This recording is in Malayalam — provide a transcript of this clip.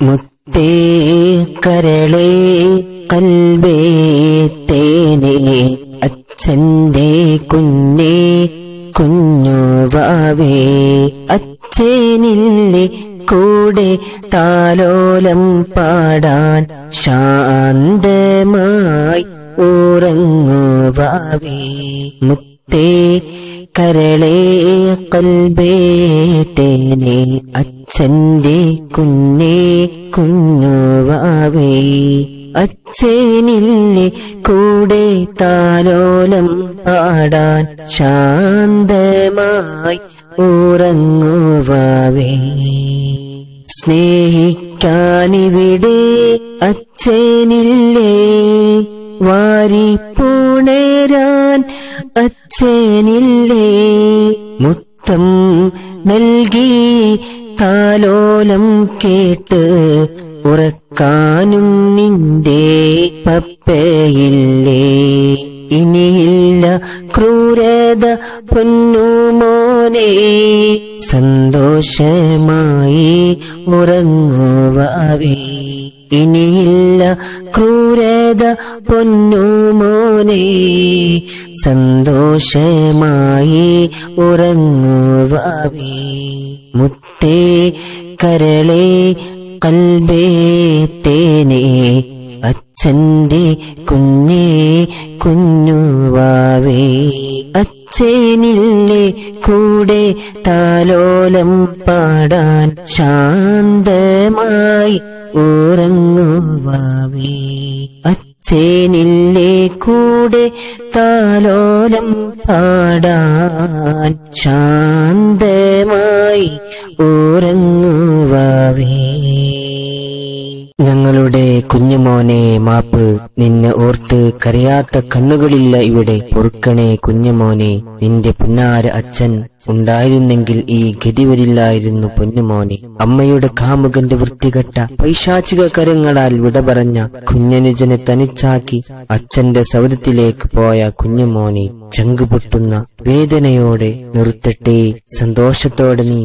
മുത്തേ കരളേ കൽവേ തേനെ അച്ഛന്റെ കുഞ്ഞേ കുഞ്ഞുവാവേ അച്ഛനില്ലേ കൂടെ താലോലം പാടാൻ ശാന്തമായി ഉറങ്ങുവാവേ. മുത്തേ കരളേ കൽബേ തേനെ അച്ഛന്റെ കുഞ്ഞേ കുഞ്ഞുവാവേ. അച്ഛനില്ലേ കൂടെ താലോലം പാടാൻ ശാന്തമായി ഉറങ്ങുവാവേ. സ്നേഹിക്കാനിവിടെ അച്ഛനില്ലേ വാരി അച്ഛനില്ലേ മുത്തം നൽകി താലോലം കേട്ട് ഉറക്കാനും നിന്റെ പപ്പയില്ലേ. ഇനിയില്ല ക്രൂരത പൊന്നുമോനെ സന്തോഷമായി ഉറങ്ങുവാവേ. ഇനിയില്ല ക്രൂരത പൊന്നുമോനെ സന്തോഷമായി ഉറങ്ങുവാവേ. മുത്തേ കരളെ കൽബേ തേനെ. അച്ഛന്റെ കുഞ്ഞേ കുഞ്ഞുവാവേ. അച്ഛനില്ലേ കൂടെ താലോലം പാടാൻ ശാന്തമായി ഉറങ്ങുവാവേ അച്ഛനില്ലേ കൂടെ താലോലം പാടാൻ ശാന്തമായി ഉറങ്ങുവാവേ ഞങ്ങളുടെ കുഞ്ഞുമോനെ മാപ്പ് നിന്നെ ഓർത്ത് കരയാത്ത കണ്ണുകളില്ല ഇവിടെ. പൊറുക്കണേ കുഞ്ഞുമോനെ നിന്റെ പുന്നാര അച്ഛൻ ഉണ്ടായിരുന്നെങ്കിൽ ഈ ഗതി വരില്ലായിരുന്നു പൊന്നുമോനെ. അമ്മയുടെ കാമുകന്റെ വൃത്തികെട്ട പൈശാചിക കരങ്ങളാൽ വിട പറഞ്ഞ കുഞ്ഞനുജനെ തനിച്ചാക്കി അച്ഛന്റെ സൗരത്തിലേക്ക് പോയ കുഞ്ഞുമോനെ ചങ്കുപൊട്ടുന്ന വേദനയോടെ നിർത്തട്ടെ സന്തോഷത്തോടെ നീ